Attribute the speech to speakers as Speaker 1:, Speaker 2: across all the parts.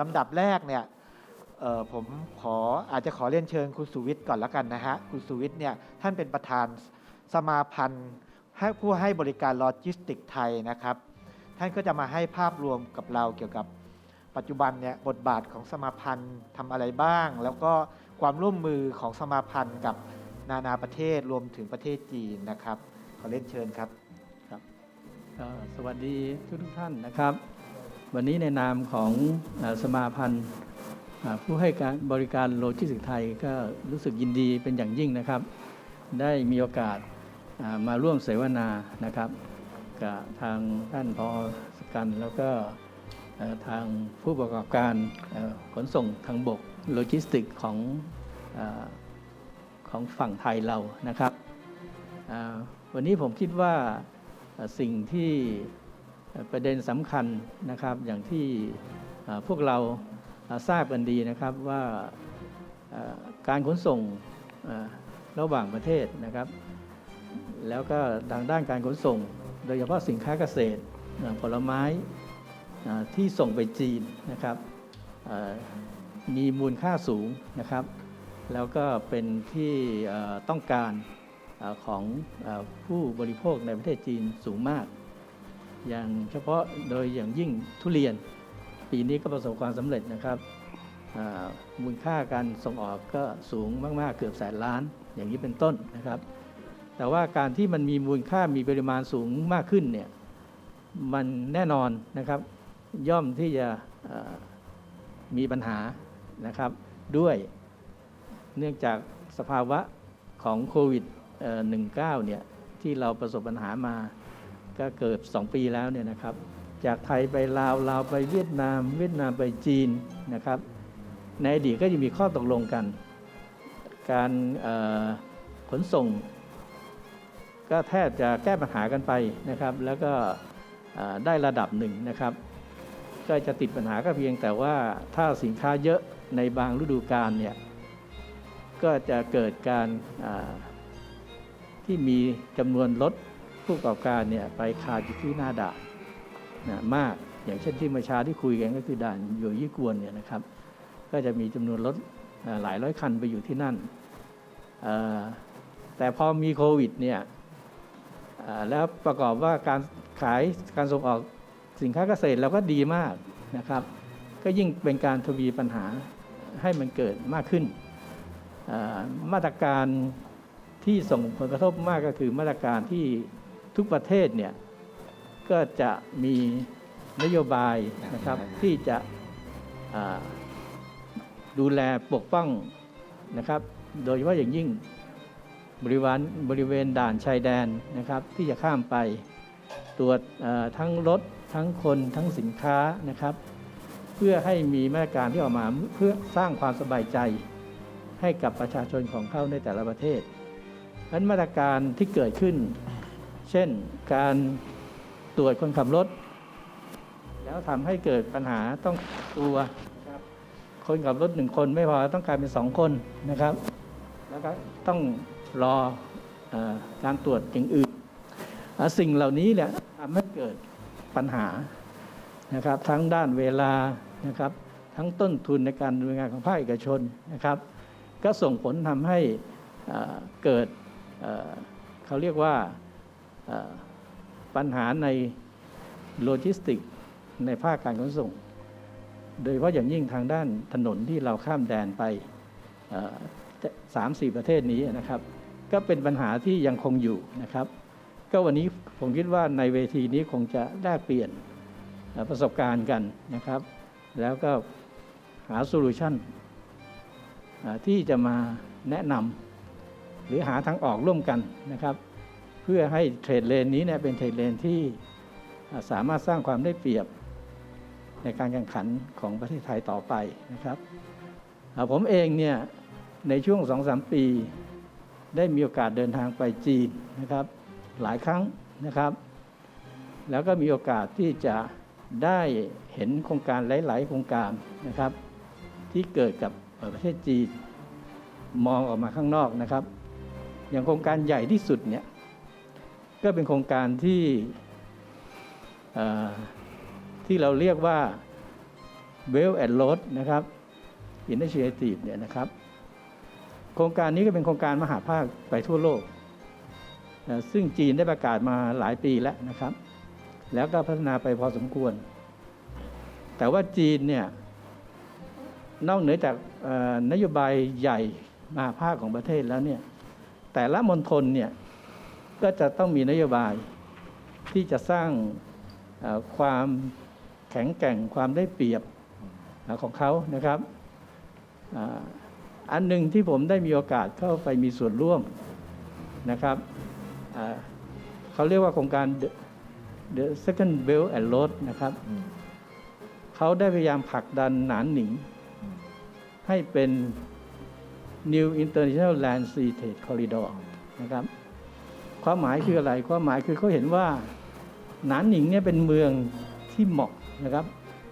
Speaker 1: ลำดับแรกเนี่ยผมขออาจจะขอเรียนเชิญคุณสุวิทย์ก่อนแล้วกันนะฮะคุณสุวิทย์เนี่ยท่านเป็นประธานสมาพันธ์ให้ผู้ให้บริการโลจิสติกไทยนะครับ ท่านก็จะมาให้ภาพรวมกับเราเกี่ยวกับปัจจุบันเนี่ยบทบาทของสมาพันธ์ทำอะไรบ้าง แล้วก็ความร่วมมือของสมาพันธ์กับนานาประเทศรวมถึงประเทศจีนนะครับ ขอเรียนเชิญครับ
Speaker 2: ก็สวัสดีทุกทุกท่านนะครับ วันนี้ในนามของสมาพันธ์ผู้ให้การบริการโลจิสติกส์ไทยก็รู้สึกยินดีเป็นอย่างยิ่งนะครับ ได้มีโอกาสมาร่วมเสวนานะครับกับทางท่านพอสกัน แล้วก็ทางผู้ประกอบการขนส่งทางบกโลจิสติกส์ของของฝั่งไทยเรานะครับ วันนี้ผมคิดว่าสิ่งที่ ประเด็นสำคัญนะครับอย่างที่พวกเราทราบกันดีนะครับว่าการขนส่งระหว่างประเทศนะครับ แล้วก็ทางด้านการขนส่ง โดยเฉพาะสินค้าเกษตรผลไม้ที่ส่งไปจีนนะครับมีมูลค่าสูงนะครับ แล้วก็เป็นที่ต้องการของผู้บริโภคในประเทศจีนสูงมาก อย่างเฉพาะโดยอย่างยิ่งทุเรียน ปีนี้ก็ประสบความสำเร็จนะครับอ่ามูลค่าการส่งออกก็สูงมาก ๆ เกือบแสนล้าน อย่างนี้เป็นต้นนะครับ แต่ว่าการที่มันมีมูลค่ามีปริมาณสูงมากขึ้นเนี่ยมันแน่นอนนะครับย่อมที่จะอ่อมีปัญหานะครับด้วยเนื่องจากสภาวะของโควิดเอ่อ19เนี่ยที่เราประสบปัญหามา ก็เกิด 2 ปีแล้วเนี่ยนะครับ จากไทยไปลาวลาวไปเวียดนาม เวียดนามไปจีนนะครับ ในอดีตก็จะมีข้อตกลงกัน การขนส่ง ก็แทบจะแก้ปัญหากันไปนะครับ แล้วก็ได้ระดับหนึ่งนะครับ ก็จะติดปัญหาก็เพียงแต่ว่าถ้าสินค้าเยอะในบางฤดูกาลเนี่ยก็จะเกิดการที่มีจำนวนรถ ผู้ประกอบการเนี่ยไปคาอยู่ที่หน้าด่านนะมากอย่างเช่นที่เมื่อเช้าที่คุยกันก็คือด่านอยู่ยี่กวนเนี่ยนะครับ ก็จะมีจำนวนรถหลายร้อยคันไปอยู่ที่นั่น แต่พอมีโควิดเนี่ยแล้วประกอบว่าการขายการส่งออกสินค้าเกษตรเราก็ดีมากนะครับ ก็ยิ่งเป็นการทวีปัญหาให้มันเกิดมากขึ้น มาตรการที่ส่งผลกระทบมากก็คือมาตรการที่ ทุกประเทศเนี่ยก็จะมีนโยบายนะครับที่จะอ่าดูแลปกป้องนะครับ โดยเฉพาะอย่างยิ่งบริเวณบริเวณด่านชายแดนนะครับ ที่จะข้ามไปตรวจเอ่อทั้งรถทั้งคนทั้งสินค้านะครับ เพื่อให้มีมาตรการที่ออกมาเพื่อสร้างความสบายใจให้กับประชาชนของเขาในแต่ละประเทศเพราะฉะนั้นมาตรการที่เกิดขึ้น เช่นการตรวจคนขับรถ แล้วทำให้เกิดปัญหาต้องตัวคนขับรถหนึ่งคนไม่พอต้องกลายเป็นสองคนนะครับ แล้วก็ต้องรออการตรวจอย่างอื่น สิ่งเหล่านี้เนี่ยทำให้เกิดปัญหานะครับ ทั้งด้านเวลานะครับ ทั้งต้นทุนในการดำเนินงานของภาคเอกชนนะครับ ก็ส่งผลทำให้เกิดเขาเรียกว่า ปัญหาในโลจิสติกในภาคการขนส่ง โดยเฉพาะอย่างยิ่งทางด้านถนนที่เราข้ามแดนไปสามสี่ประเทศนี้นะครับ ก็เป็นปัญหาที่ยังคงอยู่นะครับ ก็วันนี้ผมคิดว่าในเวทีนี้คงจะแลกเปลี่ยนประสบการณ์กันนะครับ แล้วก็หาโซลูชันที่จะมาแนะนำหรือหาทางออกร่วมกันนะครับ พื่อให้เทรดเลนนี้เนี่ยเป็นเทรดเลนที่สามารถสร้างความได้เปรียบในการแข่งขันของประเทศไทยต่อไปนะครับผมเองเนี่ยในช่วงสองสามปี ได้มีโอกาสเดินทางไปจีนนะครับ หลายครั้งนะครับ แล้วก็มีโอกาสที่จะได้เห็นโครงการหลาย ๆ โครงการนะครับ ที่เกิดกับประเทศจีนมองออกมาข้างนอกนะครับ อย่างโครงการใหญ่ที่สุดเนี่ย ก็เป็นโครงการที่ที่เราเรียกว่า Belt and Road นะครับ Initiative เนี่ยนะครับ โครงการนี้ก็เป็นโครงการมหาภาคไปทั่วโลก ซึ่งจีนได้ประกาศมาหลายปีแล้วนะครับ แล้วก็พัฒนาไปพอสมควร แต่ว่าจีนเนี่ยนอกเหนือจากนโยบายใหญ่มหาภาคของประเทศแล้วเนี่ยแต่ละมณฑลเนี่ย ก็จะต้องมีนโยบายที่จะสร้างความแข็งแกร่งความได้เปรียบของเขานะครับอันหนึ่งที่ผมได้มีโอกาสเข้าไปมีส่วนร่วมนะครับเขาเรียกว่าโครงการ The, Second Belt and Road นะครับเขาได้พยายามผลักดันหนานหนิง ให้เป็น New International Land Sea Trade Corridor นะครับ ความหมายคืออะไร ความหมายคือเขาเห็นว่าหนานหนิงเนี่ยเป็นเมืองที่เหมาะนะครับ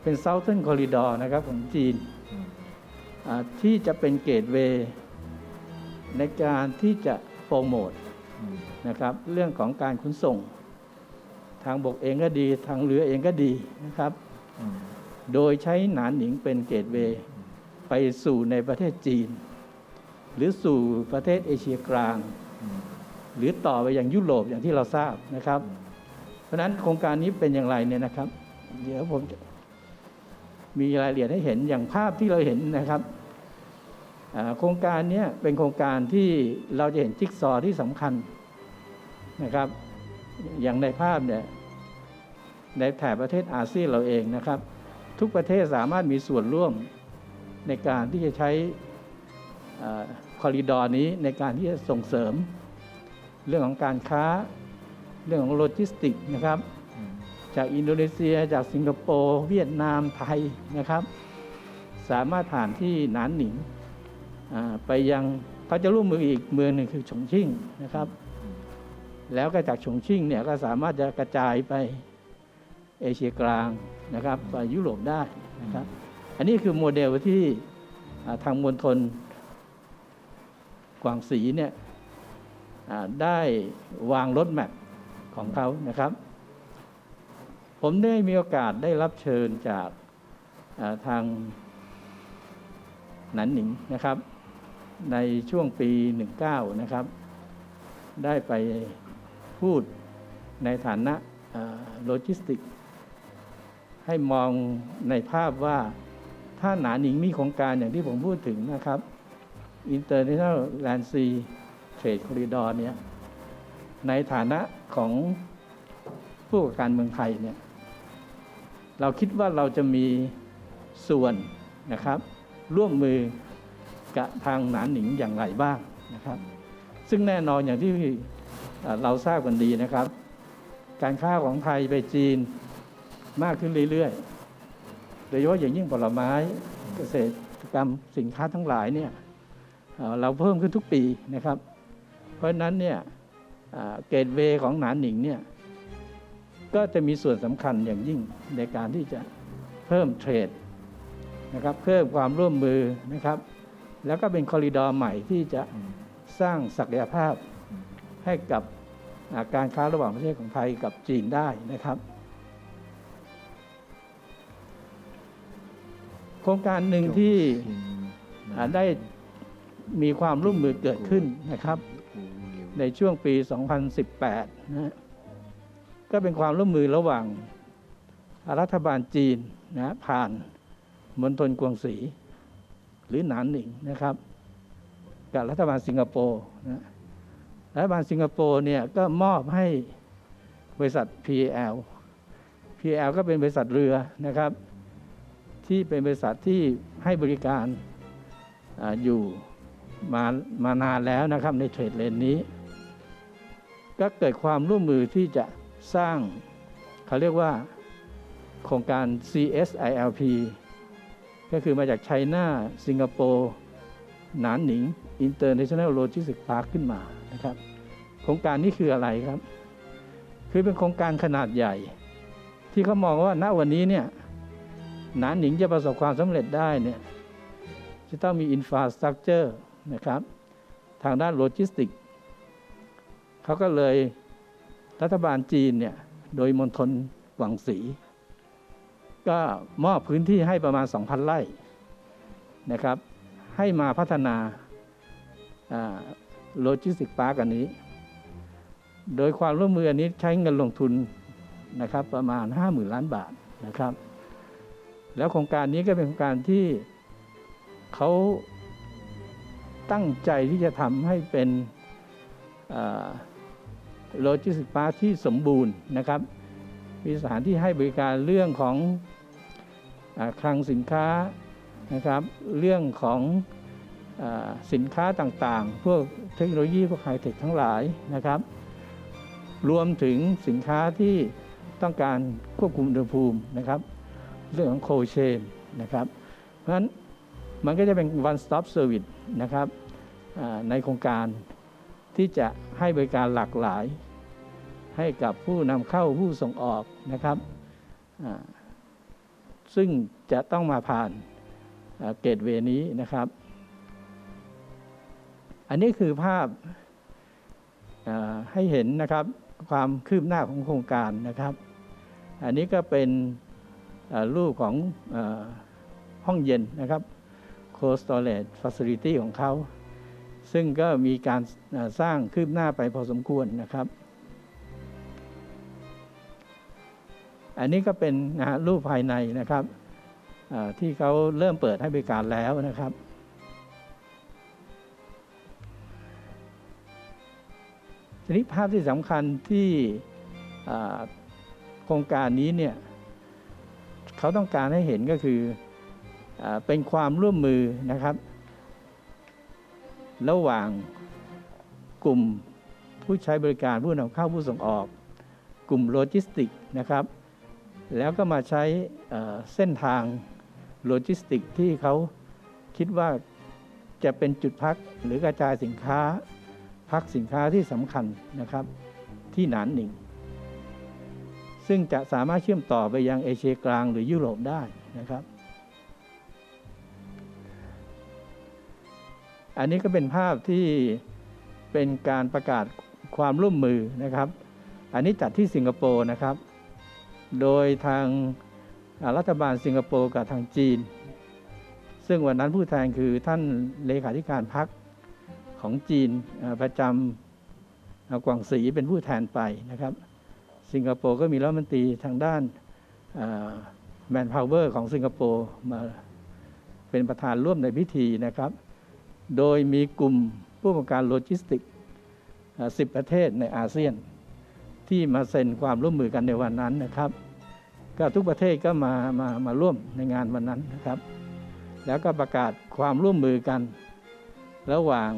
Speaker 2: เป็น Southern Corridor นะครับของจีน
Speaker 1: อืม
Speaker 2: อ่าที่จะเป็นเกตเวย์ในการที่จะโปรโมท
Speaker 1: อืม
Speaker 2: นะครับเรื่องของการขนส่ง ทางบกเองก็ดี ทางเรือเองก็ดีนะครับ
Speaker 1: อืม
Speaker 2: โดยใช้หนานหนิงเป็นเกตเวย์ไปสู่ในประเทศจีน หรือสู่ประเทศเอเชียกลาง
Speaker 1: อืม
Speaker 2: หรือต่อไปอยังยุโรปอย่างที่เราทราบนะครับ เพราะฉะนั้นโครงการนี้เป็นอย่างไรเนี่ยนะครับ เดี๋ยวผมจะมีรายละเอียดให้เห็นอย่างภาพที่เราเห็นนะครับโครงการนี้เป็นโครงการที่เราจะเห็นจิ๊กซอที่สำคัญนะครับ อย่างในภาพเนี่ยในแถบประเทศอาเซียนเราเองนะครับ ทุกประเทศสามารถมีส่วนร่วมในการที่จะใช้คอริดอร์นี้ในการที่จะส่งเสริม เรื่องของการค้า เรื่องของโลจิสติกส์นะครับ จากอินโดนีเซีย จากสิงคโปร์เวียดนามไทยนะครับ สามารถผ่านที่หนานหนิงไปยังเขาจะร่วมมืออีกเมืองหนึ่งคือฉงชิ่งนะครับ แล้วก็จากฉงชิ่งเนี่ยก็สามารถจะกระจายไปเอเชียกลางนะครับไปยุโรปได้นะครับ อันนี้คือโมเดลที่ทางมณฑลกวางสีเนี่ย ได้วางรถแมพของเขานะครับ ผมได้มีโอกาสได้รับเชิญจากทางหนันหนิงนะครับ ในช่วงปี 19 นะครับ ได้ไปพูดในฐานะโลจิสติก ให้มองในภาพว่าถ้าหนาหนิงมีโครงการอย่างที่ผมพูดถึงนะครับ International Land Sea Trade Corridor เนี่ยในฐานะของผู้ประการเมืองไทยเนี่ยเราคิดว่าเราจะมีส่วนนะครับ ร่วมมือกับทางหนานหนิงอย่างไรบ้างนะครับ ซึ่งแน่นอนอย่างที่เราทราบกันดีนะครับ การค้าของไทยไปจีนมากขึ้นเรื่อยๆ โดยเฉพาะอย่างยิ่งผลไม้เกษตรกรรมสินค้าทั้งหลายเนี่ยเราเพิ่มขึ้นทุกปีนะครับ เพราะฉะนั้นเนี่ยอ่าเกตเวย์ของหนานหนิงเนี่ยก็จะมีส่วนสำคัญอย่างยิ่งในการที่จะเพิ่มเทรดนะครับเพิ่มความร่วมมือนะครับ แล้วก็เป็นคอริดอร์ใหม่ที่จะ
Speaker 1: อืม
Speaker 2: สร้างศักยภาพให้กับอ่าการค้าระหว่างประเทศของไทยกับจีนได้นะครับ โครงการหนึ่งที่
Speaker 1: จงชิง
Speaker 2: อ่าได้มีความร่วมมือเกิดขึ้นนะครับ
Speaker 1: อูหลิว
Speaker 2: ในช่วงปี 2018 นะก็เป็นความร่วมมือระหว่างรัฐบาลจีนนะผ่านมณฑลกวงสี หรือหนานหนิงนะครับ กับรัฐบาลสิงคโปร์นะรัฐบาลสิงคโปร์เนี่ยก็มอบให้บริษัท PL PL ก็เป็นบริษัทเรือนะครับ ที่เป็นบริษัทที่ให้บริการอาอยู่มามานานแล้วนะครับในเทรดเลนนี้ ก็เกิดความร่วมมือที่จะสร้างเขาเรียกว่าโครงการ CSILP ก็คือมาจากไชน่าสิงคโปร์หนานหนิง International Logistics Park ขึ้นมานะครับ โครงการนี้คืออะไรครับ คือเป็นโครงการขนาดใหญ่ ที่เขามองว่าณวันนี้เนี่ยหนานหนิงจะประสบความสำเร็จได้เนี่ยจะต้องมีอินฟาสตรักเจอร์นะครับ ทางด้านโลจิสติก เขาก็เลยรัฐบาลจีนเนี่ยโดยมณฑลหวังสี ก็มอบพื้นที่ให้ประมาณ 2,000 ไร่นะครับ ให้มาพัฒนาโลจิสติกพาร์กอันนี้ โดยความร่วมมืออันนี้ใช้เงินลงทุนนะครับประมาณ 50,000 ล้านบาทนะครับ แล้วโครงการนี้ก็เป็นโครงการที่เขาตั้งใจที่จะทำให้เป็น โลจิสติกพาร์คที่สมบูรณ์นะครับ มีสถานที่ให้บริการเรื่องของอคลังสินค้านะครับ เรื่องของอสินค้าต่างๆ พวกเทคโนโลยีพวกไฮเทคทั้งหลายนะครับ รวมถึงสินค้าที่ต้องการควบคุมอุณหภูมินะครับ เรื่องของโคเชนนะครับ เพราะฉะนั้นมันก็จะเป็น one stop service นะครับในโครงการที่จะให้บริการหลากหลาย ให้กับผู้นำเข้าผู้ส่งออกนะครับซึ่งจะต้องมาผ่านเกตเวนี้นะครับ อันนี้คือภาพให้เห็นนะครับความคืบหน้าของโครงการนะครับ อันนี้ก็เป็นรูปของอห้องเย็นนะครับ Cold Storage Facility ของเขา ซึ่งก็มีการสร้างคืบหน้าไปพอสมควรนะครับ อันนี้ก็เป็นนะฮะรูปภายในนะครับที่เขาเริ่มเปิดให้บริการแล้วนะครับ ทีนี้ภาพที่สำคัญที่โครงการนี้เนี่ยเขาต้องการให้เห็นก็คืออเป็นความร่วมมือนะครับ ระหว่างกลุ่มผู้ใช้บริการผู้นำเข้าผู้ส่งออก กลุ่มโลจิสติกนะครับ แล้วก็มาใช้เส้นทางโลจิสติกที่เขาคิดว่าจะเป็นจุดพักหรือกระจายสินค้า พักสินค้าที่สำคัญนะครับที่หนานหนิงซึ่งจะสามารถเชื่อมต่อไปยังเอเชียกลางหรือยุโรปได้นะครับ อันนี้ก็เป็นภาพที่เป็นการประกาศความร่วมมือนะครับ อันนี้จัดที่สิงคโปร์นะครับ โดยทางรัฐบาลสิงคโปร์กับทางจีน ซึ่งวันนั้นผู้แทนคือท่านเลขาธิการพรรคของจีนประจำกวางสีเป็นผู้แทนไปนะครับ สิงคโปร์ก็มีรัฐมนตรีทางด้านแมนพาวเวอร์ของสิงคโปร์มาเป็นประธานร่วมในพิธีนะครับ โดยมีกลุ่มผู้ประกอบการโลจิสติกสิบประเทศในอาเซียน ที่มาเซ็นความร่วมมือกันในวันนั้นนะครับ ก็ทุกประเทศก็มามามาร่วมในงานวันนั้นนะครับ แล้วก็ประกาศความร่วมมือกัน ระหว่าง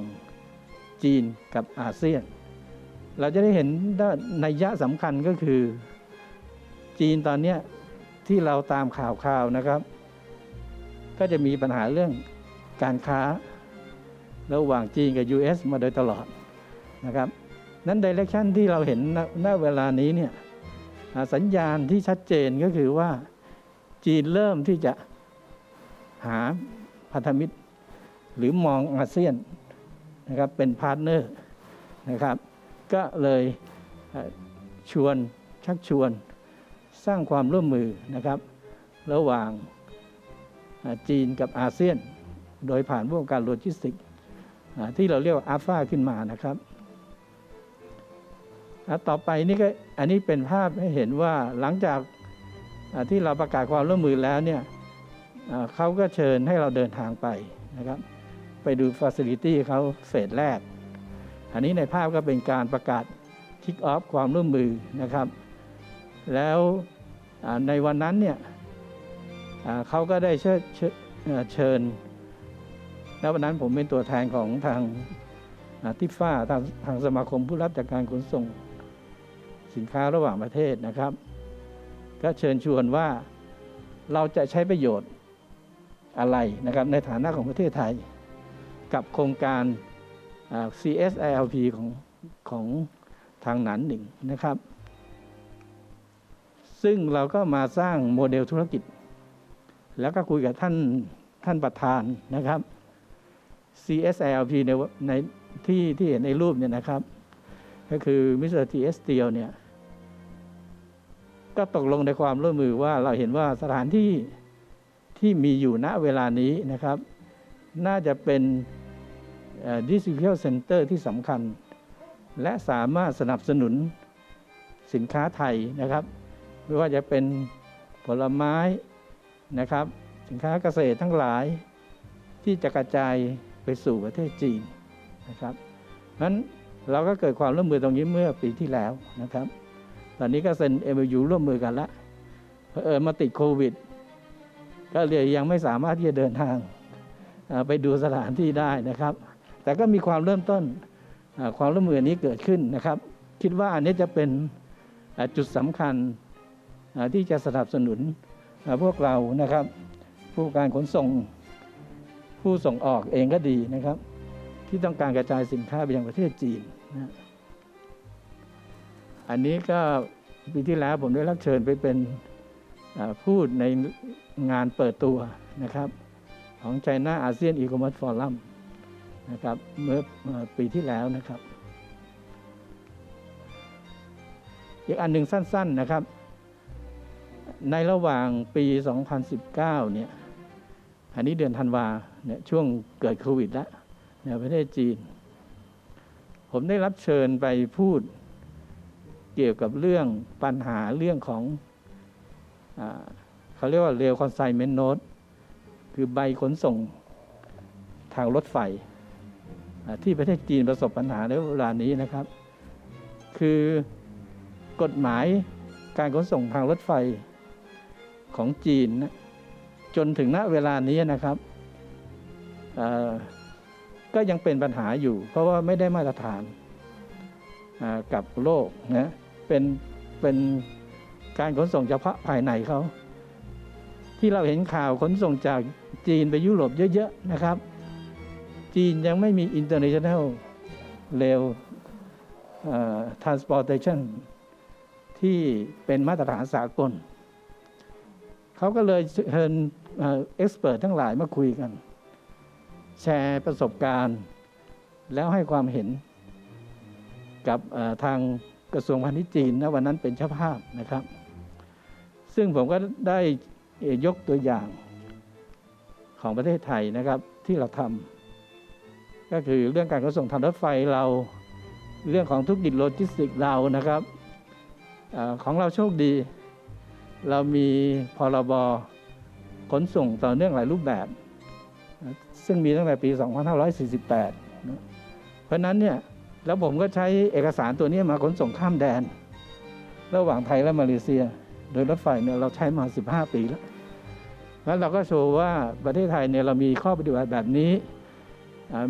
Speaker 2: จีนกับอาเซียน เราจะได้เห็นนัยยะสำคัญก็คือ จีนตอนนี้ที่เราตามข่าวข่าวนะครับ ก็จะมีปัญหาเรื่องการค้า ระหว่างจีนกับ US มาโดยตลอดนะครับ นั้นดิเรกชันที่เราเห็นณณเวลานี้เนี่ยสัญญาณที่ชัดเจนก็คือว่าจีนเริ่มที่จะหาพันธมิตร หรือมองอาเซียนนะครับเป็นพาร์ทเนอร์นะครับ ก็เลยชวนชักชวนสร้างความร่วมมือนะครับ ระหว่างจีนกับอาเซียน โดยผ่านพวกการโลจิสติก ที่เราเรียกว่าอาฟาขึ้นมานะครับ ต่อไปนี่ก็อันนี้เป็นภาพให้เห็นว่าหลังจากที่เราประกาศความร่วมมือแล้วเนี่ยเขาก็เชิญให้เราเดินทางไปนะครับ ไปดูฟ a ซิลิตี้เขาเฟสแรก อันนี้ในภาพก็เป็นการประกาศคิกออฟความร่วมมือนะครับ แล้วในวันนั้นเนี่ยเขาก็ได้เชิญเชิญแล้ววันนั้นผมเป็นตัวแทนของทางทิฟ้าทางทางสมาคมผู้รับจากการขนส่ง สินค้าระหว่างประเทศนะครับ ก็เชิญชวนว่าเราจะใช้ประโยชน์อะไรนะครับในฐานะของประเทศไทย กับโครงการ CSILP ของของทางหนานหนึ่งนะครับ ซึ่งเราก็มาสร้างโมเดลธุรกิจ แล้วก็คุยกับท่านท่านประธานนะครับ CSILP ในในที่ที่เห็นในรูปเนี่ยนะครับ ก็คือมิสเตอร์ทีเอสเตียวเนี่ย ก็ตกลงในความร่วมมือว่าเราเห็นว่าสถานที่ที่มีอยู่ณเวลานี้นะครับ น่าจะเป็นดิส t ิ b u เซ็นเตอร์ที่สำคัญ และสามารถสนับสนุนสินค้าไทยนะครับ ไม่ว่าจะเป็นผลไม้นะครับ สินค้าเกษตรทั้งหลายที่จะกระจายไปสู่ประเทศจีนนะครับเพราะฉะนั้นเราก็เกิดความร่วมมือตรงนี้เมื่อปีที่แล้วนะครับ ตอนนี้ก็เซ็น MOU ร่วมมือกันละเผอิญมาติดโควิด ก็เลยยังไม่สามารถที่จะเดินทางไปดูสถานที่ได้นะครับ แต่ก็มีความเริ่มต้นความร่วมมือนี้เกิดขึ้นนะครับ คิดว่าอันนี้จะเป็นจุดสำคัญที่จะสนับสนุนพวกเรานะครับ ผู้การขนส่งผู้ส่งออกเองก็ดีนะครับ ที่ต้องการกระจายสินค้าไปยังประเทศจีนนะ อันนี้ก็ปีที่แล้วผมได้รับเชิญไปเป็นพูดในงานเปิดตัวนะครับของ China ASEAN E-commerce Forum นะครับเมื่อเอ่อปีที่แล้วนะครับ อีกอันหนึ่งสั้น ๆนะครับ ในระหว่างปี 2019 เนี่ยอันนี้เดือนธันวาเนี่ยช่วงเกิดโควิดแล้วในประเทศจีน ผมได้รับเชิญไปพูด เกี่ยวกับเรื่องปัญหาเรื่องของอเขาเรียกว่าเร l คอนไซเมนต์โน e คือใบขนส่งทางรถไฟ ที่ประเทศจีนประสบปัญหาในเวลานี้นะครับ คือกฎหมายการขนส่งทางรถไฟของจีนนะจนถึงณเวลานี้นะครับ ก็ยังเป็นปัญหาอยู่ เพราะว่าไม่ได้มาตรฐานกับโลกนะ เป็นเป็นการขนส่งเฉพาะภายในเขาที่เราเห็นข่าวขนส่งจากจีนไปยุโรปเยอะๆนะครับ จีนยังไม่มี international rail เอ่อ transportation ที่เป็นมาตรฐานสากล เขาก็เลยเชิญเอ็กซ์เพรสทั้งหลายมาคุยกัน แชร์ประสบการณ์ แล้วให้ความเห็นกับทาง กระทรวงพาณิชย์จีนนะวันนั้นเป็นเจ้าภาพนะครับ ซึ่งผมก็ได้ยกตัวอย่างของประเทศไทยนะครับที่เราทำก็คือเรื่องการขนส่งทางรถไฟเราเรื่องของทุรกิจโลจิสติกเรานะครับอของเราโชคดี เรามีพรบขนส่งต่อเนื่องหลายรูปแบบ ซึ่งมีตั้งแต่ปี 2548 เพราะนั้นเนี่ย แล้วผมก็ใช้เอกสารตัวนี้มาขนส่งข้ามแดน ระหว่างไทยและมาเลเซีย โดยรถไฟเนี่ยเราใช้มา 15 ปีแล้ว แล้วเราก็โชว์ว่าประเทศไทยเนี่ยเรามีข้อปฏิบัติแบบนี้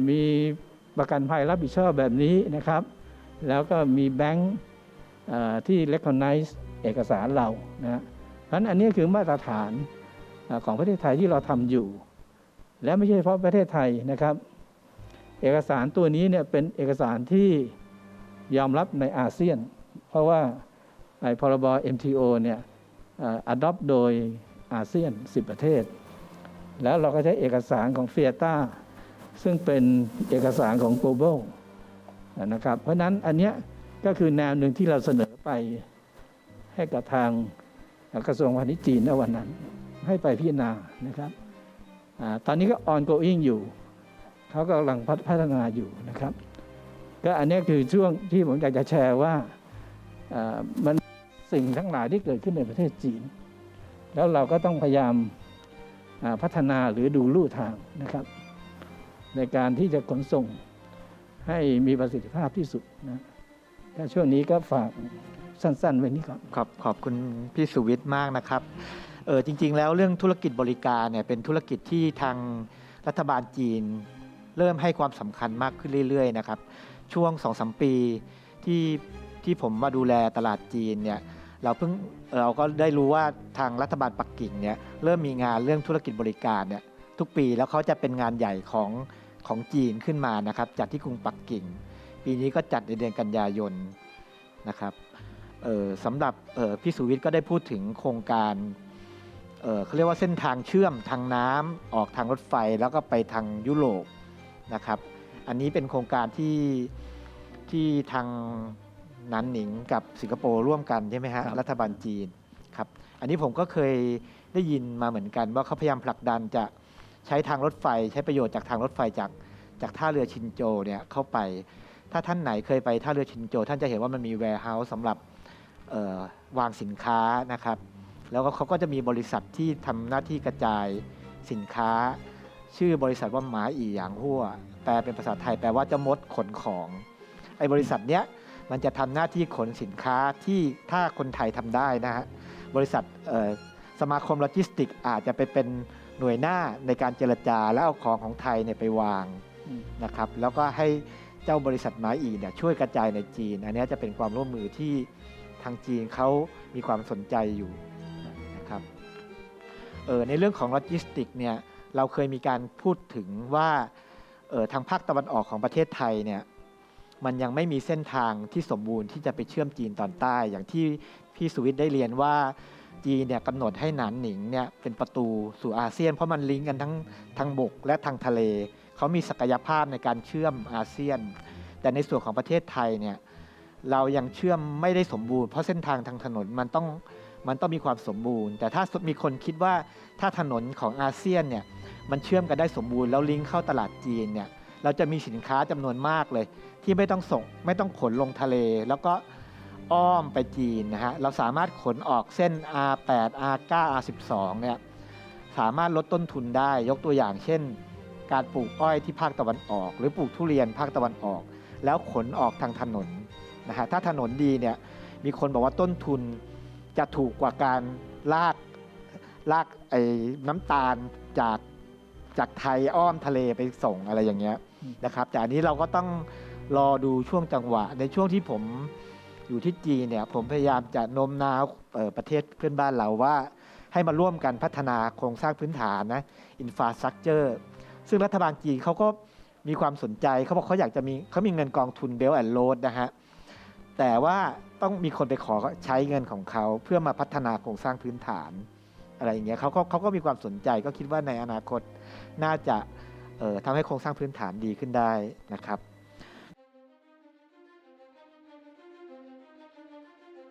Speaker 2: มีประกันภัยรับผิดชอบแบบนี้นะครับ แล้วก็มีแบงค์ที่ recognize เอกสารเรานะฮะเพราะนั้นอันนี้คือมาตรฐานของประเทศไทยที่เราทำอยู่ และไม่ใช่เฉพาะประเทศไทยนะครับ เอกสารตัวนี้เนี่ยเป็นเอกสารที่ยอมรับในอาเซียน เพราะว่าไอ้พรบ MTO เนี่ยอ d ด p t โดยอาเซียน 10 ประเทศ แล้วเราก็ใช้เอกสารของเฟียต้าซึ่งเป็นเอกสารของ global นะครับ เพราะนั้นอันเนี้ยก็คือแนวหนึ่งที่เราเสนอไปให้กับทางกระทรวงพาณิชย์จีนในวันนั้น ให้ไปพิจารณานะครับอตอนนี้ก็ ongoing อยู่ เขากำลังพัฒนาอยู่นะครับ ก็อันนี้คือช่วงที่ผมอยากจะแชร์ว่ามันสิ่งทั้งหลายที่เกิดขึ้นในประเทศจีน แล้วเราก็ต้องพยายามพัฒนาหรือดูลู่ทางนะครับ ในการที่จะขนส่งให้มีประสิทธิภาพที่สุดนะก็ช่วงนี้ก็ฝากสั้นๆไว้นี้ก่อน
Speaker 1: ขอบขอบคุณพี่สุวิทย์มากนะครับเออจริง ๆ แล้วเรื่องธุรกิจบริการเนี่ยเป็นธุรกิจที่ทางรัฐบาลจีน เริ่มให้ความสำคัญมากขึ้นเรื่อยๆนะครับช่วง2อสปีที่ที่ผมมาดูแลตลาดจีนเนี่ยเราเพิ่งเราก็ได้รู้ว่าทางรัฐบาลปักกิ่งเนี่ยเริ่มมีงานเรื่องธุรกิจบริการเนี่ยทุกปีแล้วเขาจะเป็นงานใหญ่ของของจีนขึ้นมานะครับจัดที่กรุงปักกิ่ง ปีนี้ก็จัดในเดือนกันยายนนะครับสำหรับพี่สุวิทย์ก็ได้พูดถึงโครงการเเขาเรียกว่าเส้นทางเชื่อมทางน้ำออกทางรถไฟแล้วก็ไปทางยุโรป นะครับ อันนี้เป็นโครงการที่ที่ทางนันหนิงกับสิงคโปร์ร่วมกันใช่ไหมฮะ
Speaker 2: ครับ
Speaker 1: รัฐบาลจีนนะครับอันนี้ผมก็เคยได้ยินมาเหมือนกัน ว่าเขาพยายามผลักดันจะใช้ทางรถไฟ ใช้ประโยชน์จากทางรถไฟจากจากท่าเรือชินโจเนี่ยเข้าไป ถ้าท่านไหนเคยไปท่าเรือชินโจ ท่านจะเห็นว่ามันมี warehouse สำหรับเอ่อวางสินค้านะครับ แล้วก็เขาก็จะมีบริษัทที่ทำหน้าที่กระจายสินค้า ชื่อบริษัทว่าหมาอีหยางหัวแปลเป็นภาษาไทยแปลว่าเจะมดขนของไอ้บริษัทเนี้ยมันจะทำหน้าที่ขนสินค้าที่ถ้าคนไทยทำได้นะฮะบริษัทเอ่อสมาคมโลจิสติกส์อาจจะไปเป็นหน่วยหน้าในการเจรจาแล้วเอาของของไทยเนี่ยไปวาง
Speaker 2: อืม
Speaker 1: นะครับแล้วก็ให้เจ้าบริษัทหมาอีเนี่ยช่วยกระจายในจีน อันเนี้ยจะเป็นความร่วมมือที่ทางจีนเขามีความสนใจอยู่นะครับเออในเรื่องของโลจิสติกเนี่ย เราเคยมีการพูดถึงว่าออทางภาคตะวันออกของประเทศไทยเนี่ยมันยังไม่มีเส้นทางที่สมบูรณ์ที่จะไปเชื่อมจีนตอนใต้ อย่างที่พี่สุวิทย์ได้เรียนว่าจีนเนี่ยกำหนดให้หนานหนิงเนี่ยเป็นประตูสู่อาเซียน เพราะมันลิงก์กันทั้งทางบกและทางทะเล เขามีศักยภาพในการเชื่อมอาเซียน แต่ในส่วนของประเทศไทยเนี่ยเรายังเชื่อมไม่ได้สมบูรณ์เพราะเส้นทางทางถนนมันต้อง มันต้องมีความสมบูรณ์ แต่ถ้ามีคนคิดว่าถ้าถนนของอาเซียนเนี่ยมันเชื่อมกันได้สมบูรณ์แล้วลิงก์เข้าตลาดจีนเนี่ยเราจะมีสินค้าจำนวนมากเลย ที่ไม่ต้องส่งไม่ต้องขนลงทะเล แล้วก็อ้อมไปจีนนะฮะเราสามารถขนออกเส้น R8 R9 R12 เนี่ยสามารถลดต้นทุนได้ยกตัวอย่างเช่น การปลูกอ้อยที่ภาคตะวันออก หรือปลูกทุเรียนภาคตะวันออก แล้วขนออกทางถนนนะฮะถ้าถนนดีเนี่ยมีคนบอกว่าต้นทุน จะถูกกว่าการลากลากไอ้น้ำตาลจากจากไทยอ้อมทะเลไปส่งอะไรอย่างเงี้ย
Speaker 2: อืม
Speaker 1: นะครับ แต่อันนี้เราก็ต้องรอดูช่วงจังหวะ ในช่วงที่ผมอยู่ที่จีนเนี่ย ผมพยายามจะโน้มน้าวเอ่อประเทศเพื่อนบ้านเราว่า ให้มาร่วมกันพัฒนาโครงสร้างพื้นฐานนะอินฟาสตรักเจอร์ซึ่งรัฐบาลจีนเขาก็มีความสนใจเขาบอกเขาอยากจะมีเขามีเงินกองทุนเบลแอนด์โรดนะฮะ แต่ว่าต้องมีคนไปขอใช้เงินของเขาเพื่อมาพัฒนาโครงสร้างพื้นฐานอะไรอย่างเงี้ยเขาก็เขาก็มีความสนใจก็คิดว่าในอนาคตน่าจะเอ่อทำให้โครงสร้างพื้นฐานดีขึ้นได้นะครับ